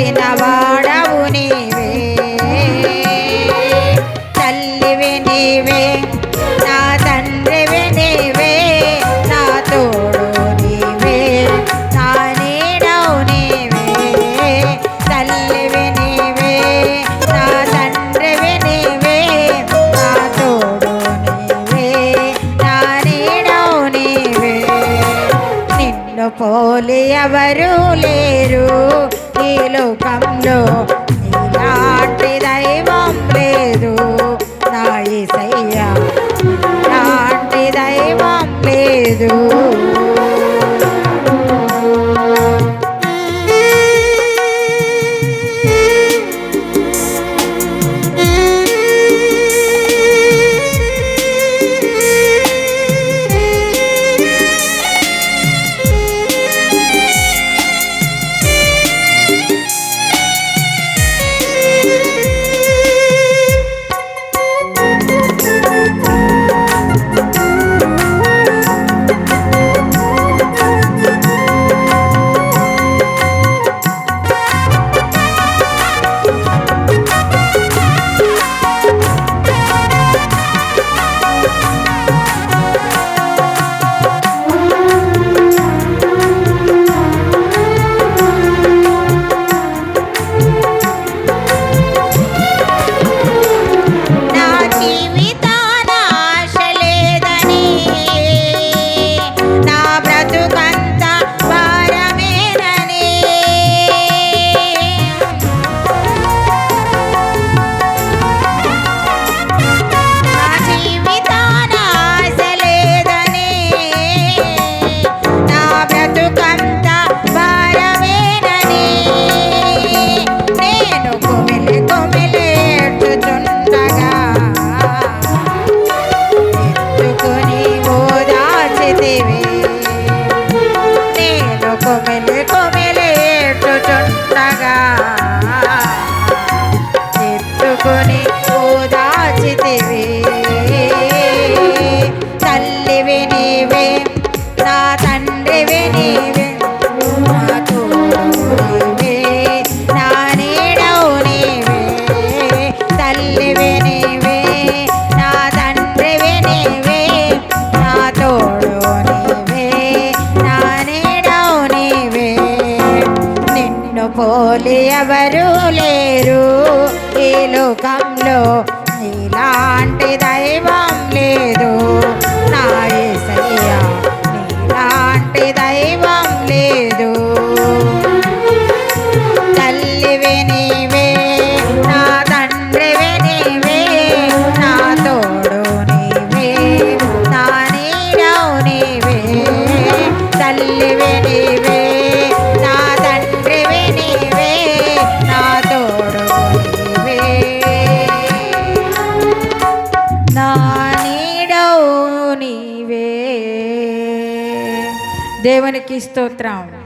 చేసిన వాడవు నీవే. తల్లివి నీవే నా తండ్రివి నీవే నా తోడు నీవే నా నీడవు నీవే. తల్లివి నీవే నా తండ్రివి నీవే నా తోడు నీవే నా నీడవు నీవే. నిన్ను పోలి ఎవరు లేరు లోకంలో నీలాంటిదై పోలి ఎవరు లేరు? ఈ లోకంలో ఇలాంటి దైవం నీవే. దేవునికి స్తోత్రం.